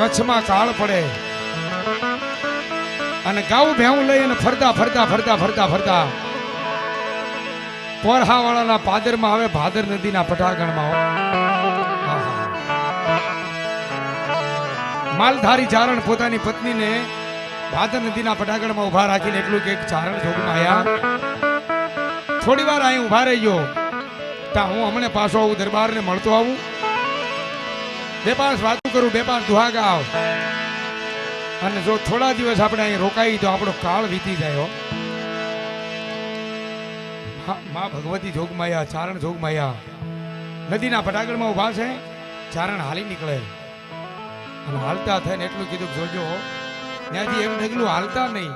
કચ્છમાં કાળ પડે. અને ગાઉ ભેવું લઈને ફરતા ફરતા ફરતા ફરતા ફરતા પોરહાવાળાના પાદરમાં આવે ભાદર નદીના પટાગણમાં માલધારી ચારણ પોતાની પત્નીને ભાદર નદીના પટાગણમાં ઊભા રાખીને એટલું કે ચારણ જોગમાં આયા. થોડી વાર અહીં ઊભા રહી ગયો ત્યાં હું હમણાં પાછો આવું દરબારને મળતો આવું. બે પાંચ વાતો કરું, બે પાંચ દુહા ગાવ. અને જો થોડા દિવસ આપણે અહીં રોકાઈ તો આપણો કાળ વીતી જાય મા ભગવતી જોગમાયા, ચારણ જોગમાયા. નદીના પટાગળમાં ઊભા છે, ચારણ હાલી નીકળે. અને હાલતા થઈને એટલું કીધું જોજો ત્યાંથી એમ ડગલું હાલતા નહીં.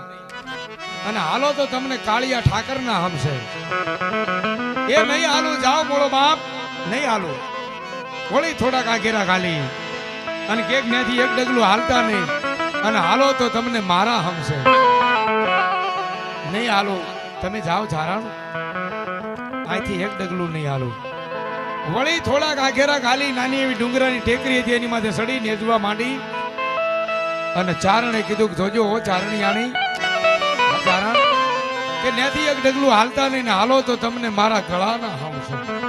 અને હાલો તો તમને કાળિયા ઠાકરના હમશે એ નહીં હાલું, જાઓ મોળો બાપ, નહીં હાલો. વળી થોડાક આગેરા ખાલી અને કેક ત્યાંથી એક ડગલું હાલતા નહીં. અને હાલો તો તમને મારા હમશે. નહીં હાલો. તમે જાઓ ચારણ અહીંથી એક ડગલું નહીં હાલો. વળી થોડાક આઘેરા ખાલી નાની એવી ડુંગરાની ટેકરી હતી એની માથે સડી નેજવા માંડી. અને ચારણે કીધું કે જોજો હો ચારણિયાણી. આ ચારણ કે ત્યાંથી એક ડગલું હાલતા નહીં ને હાલો તો તમને મારા ગળાના હમશે.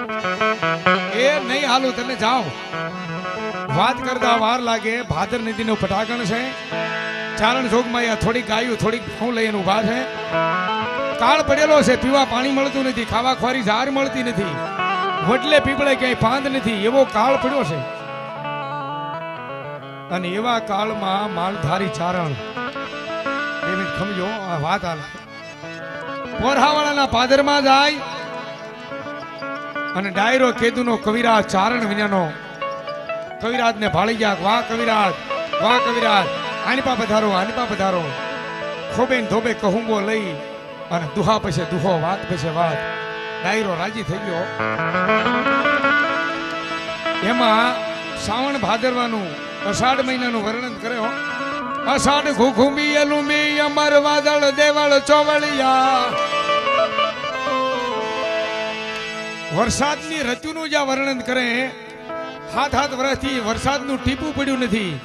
એ નહીં હાલું તમે જાઓ. વાત કરતા વાર લાગે, ભાદર નદીનું પટાકણ છે. ચારણ જોગમાં અહીંયા થોડીક ગાયું, થોડીક ઘઉં લઈને ઊભા છે. કાળ પડેલો છે, પીવા પાણી મળતું નથી, ખાવા ખોરી ઝાર મળતી નથી. વડલે પીપળે ક્યાંય પાંદ નથી, એવો કાળ પડ્યો છે. અને એવા કાળમાં માલધારી ચારણ. એવી સમજો આ વાત આ પોરહાવાળાના પાદરમાં જાય અને ડાયરો કેદુનો કવિરાજ, ચારણ વિનાનો. કવિરાજને ભાળી ગયા વાહ કવિરાજ વાહ કવિરાજ. આનીપા પધારો આનીપા પધારો ખોબે ને ધોબે કહુંબો લઈ અને દુહા પછી દુહો, વાત પછી વાત. ડાયરો રાજી થઈ ગયો. એમાં શ્રાવણ ભાદરવાનું અષાઢ મહિનાનું વર્ણન કર્યો અષાઢ ઘુઘુમી એલુમી અમર વાદળ, દેવળ, ચોવળિયા. વરસાદની ઋતુનું જ્યાં વર્ણન કરે. હાથ હાથ વર્ષથી વરસાદનું ટીપું પડ્યું નથી.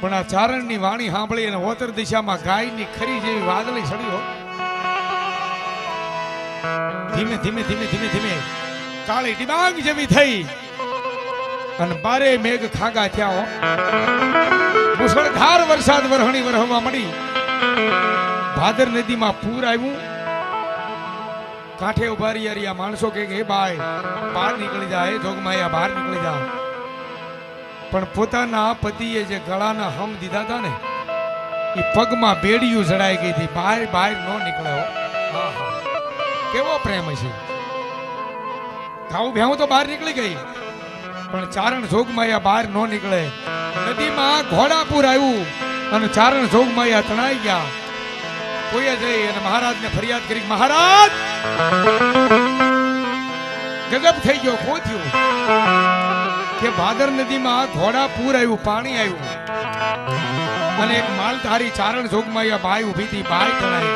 પણ આ ચારણની વાણી સાંભળી અને વોતર દિશામાં ગાયની ખરી જેવી વાદળી સડ્યો ધીમે ધીમે ધીમે ધીમે ધીમે કાળી ડિબાંગ જેવી થઈ. અને બારે મેઘ ખાગા થયા મુસળધાર વરસાદ વરહણી વરહવા મળી. ભાદર નદીમાં પૂર આવ્યું. કાંઠે ઊભા રહી રહ્યા માણસો કે ભાઈ, બહાર નીકળી જાય જોગમાયા બહાર નીકળી જા. પણ પોતાના પતિએ જે ગળાના હમ દીધા હતા ને, એ પગમાં બેડિયું જડાઈ ગઈ હતી. બહાર બહાર ન નીકળ્યો કેવો પ્રેમ છે ખાવું ભેવું તો બહાર નીકળી ગઈ. પણ ચારણ જોગમાયા બહાર ન નીકળે. નદીમાં ઘોડાપુર આવ્યું અને ચારણ જોગમાયા તણાઈ ગયા. કોઈએ જઈ અને મહારાજને ફરિયાદ કરી મહારાજ ગજબ થઈ ગયો શું થયું? કે ભાદર નદીમાં ઘોડાપુર આવ્યું, પાણી આવ્યું. અને એક માલધારી ચારણ જોગમાયા ભાઈ ઊભી હતી ભાઈ તણાઈ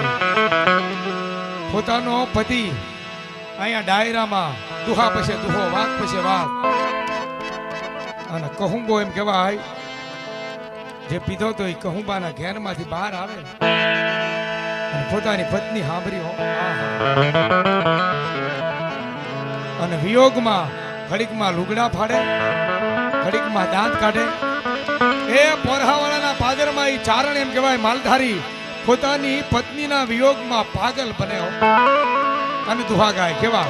પોતાનો પતિ અહીંયા ડાયરામાં દુહા પછી દુહો, વાઘ પછી વાઘ. અને કહુંબો એમ કહેવાય, જે પીધો તો એ કહુંબાના ઘેરમાંથી બહાર આવે. અને પોતાની પત્ની સાંભળી અને વિયોગમાં ઘડીકમાં લુગડા ફાડે, ઘડીકમાં દાંત કાઢે. એ પોરહાવાળાના પાદરમાં એ ચારણ એમ કહેવાય, માલધારી, પોતાની પત્નીના વિયોગમાં પાગલ બને અને દુહા ગાય કેવા?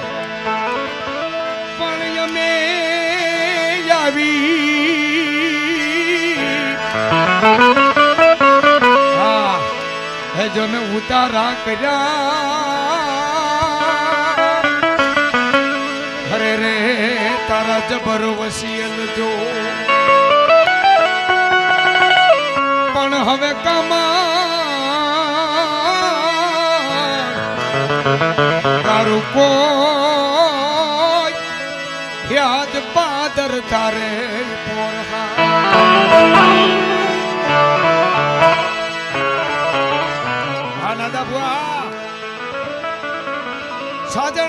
પણ અમે આવી હે જો ઉતારા કર્યા. હરે રે, તારા જબર વસિયલ જો. પણ હવે કમા તારું કોઈ યાદ પાદર તારે પોરહા.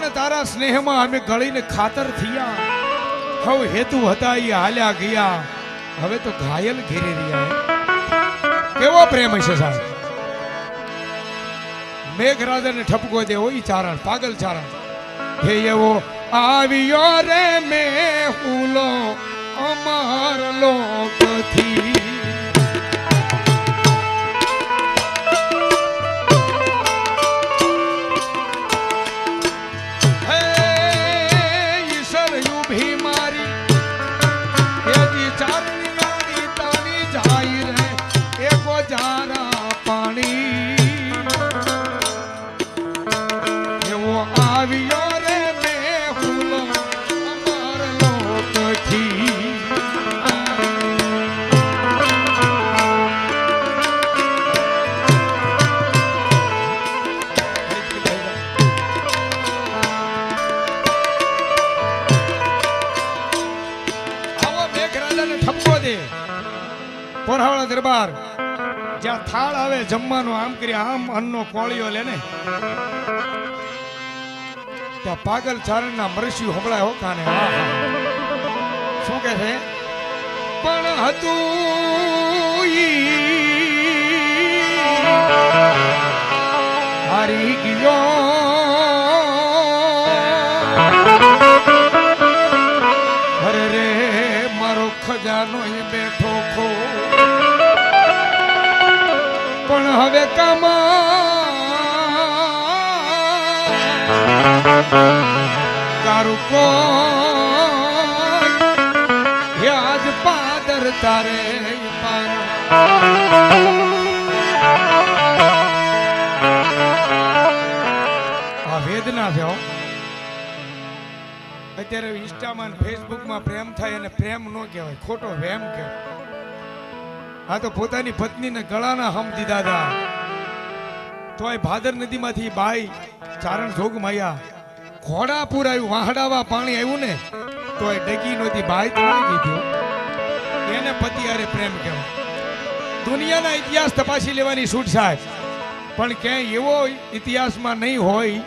સાજણ તારા સ્નેહમાં અમે ગળીને ખાતર થયા. હવે હેતુ હતા એ હાલ્યા ગયા. હવે તો ઘાયલ ઘેરી રહ્યા કેવો પ્રેમ છે સાહેબ? મેઘરાજાને ઠપકો દેવો ઈ ચારણ, પાગલ ચારણ. હે એવો, આવ્યો રે મે હુલો, અમાર લોકથી થાળ આવે જમવાનો આમ કરી આમ અન્નનો કોળીઓ લે ને. ત્યાં પાગલ ચારણના મરસ્યુ હમણાં હો કાને. હા, હા. શું કે છે? પણ હતું હારી ગયો. અરે રે મારો ખજાનો હવે કમા તારું કો આજ પાદર તારે આ વેદના છે અત્યારે ઇન્સ્ટામાં ફેસબુકમાં પ્રેમ થાય અને પ્રેમ ન કહેવાય, ખોટો વેમ કહેવાય. આ તો પોતાની પત્નીને ગળાના હમ દીધા હતા તોય ભાદર નદીમાંથી બાઈ ચારણ જોગ માયા. ઘોડા આવ્યું, વાહડાવા પાણી આવ્યું ને, તોય ડગી નહોતી, બાઈ તો કીધું એને પતિ હારે પ્રેમ કહેવાય દુનિયાના ઇતિહાસ તપાસી લેવાની છૂટ સાહેબ. પણ ક્યાંય એવો ઇતિહાસમાં નહીં હોય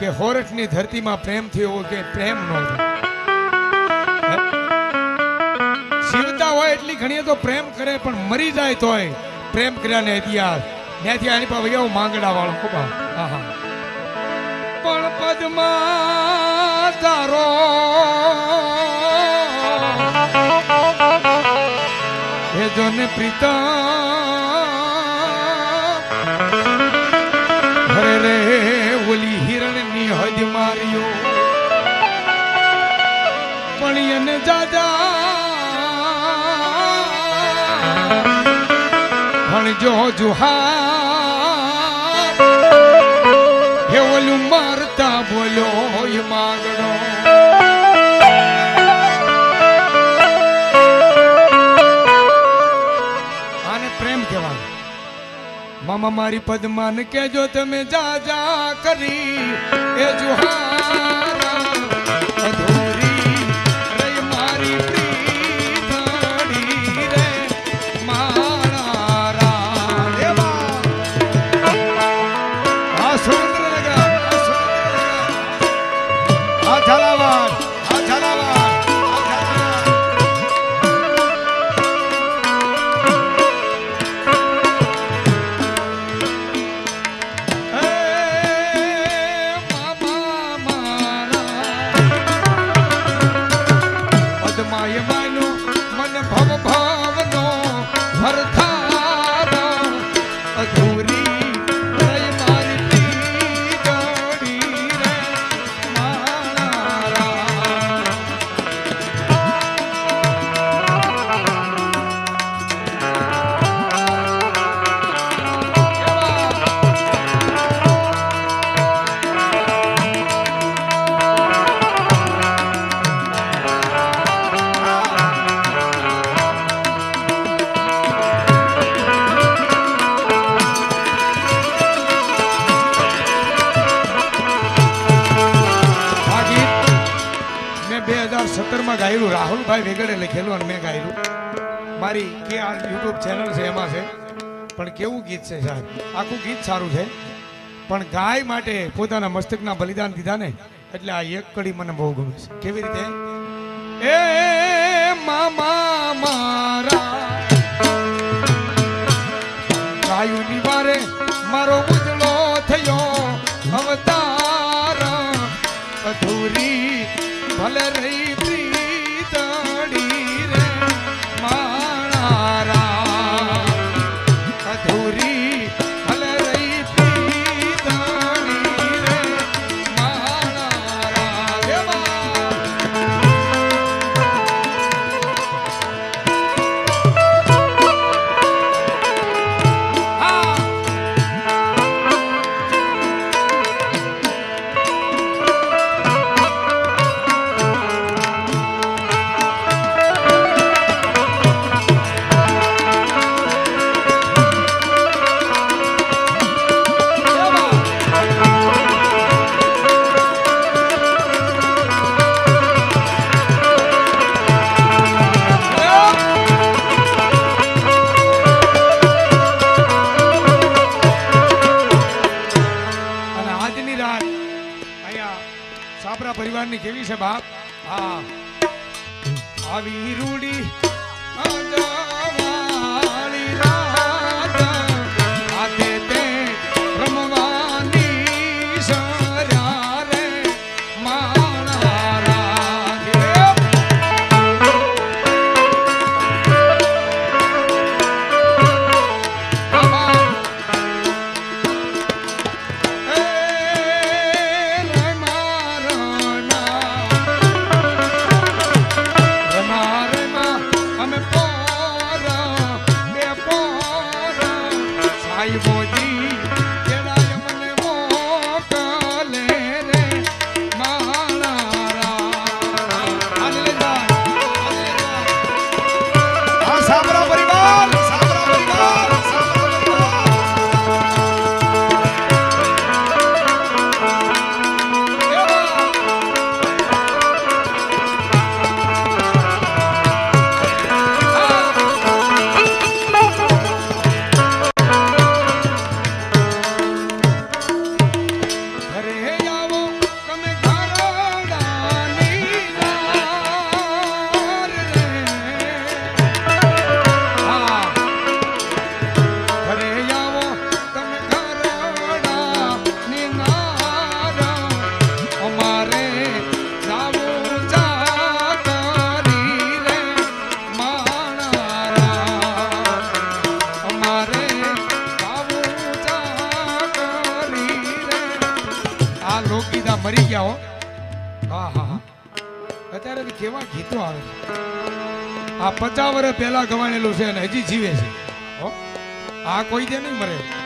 કે હોરઠની ધરતીમાં પ્રેમ થયો કે પ્રેમ ન થયો. શિવતા હોય એટલી ઘણી તો પ્રેમ કરે પણ મરી જાય તોય પ્રેમ કર્યા ને ઇતિહાસ ત્યાંથી આની પાસે વહી માંગડા વાળો ખૂબ હા હા પણ પદમાં તારો. હે જોને પ્રીતા ઓલી હિરણની હદ માર્યો. પણ એને જાજા પણ જો જુહાર હે ઓલું મારતા બોલ્યો માગણો. આને પ્રેમ કહેવાય મામા મારી પદ્માન કેજો તમે જા જા કરી, એ જુહાર. નીકળે લખેલું અને મેં ગાયેલું. મારી કે આ યુટ્યુબ ચેનલ છે, એમાં છે. પણ કેવું ગીત છે સાહેબ? આખું ગીત સારું છે. પણ ગાય માટે પોતાના મસ્તકના બલિદાન દીધા ને, એટલે આ એક કડી મને બહુ ગમે છે. કેવી રીતે? એ, મામા મારા. ગાયું નિવારે મારો ઉજળો થયો અવતાર. અધૂરી ભલે રહી કેવી છે બાપ. હા. આવી રૂડી. પચાસ વર્ષ પહેલા ગવાણેલું છે અને હજી જીવે છે. આ કોઈ દે નહીં મરે.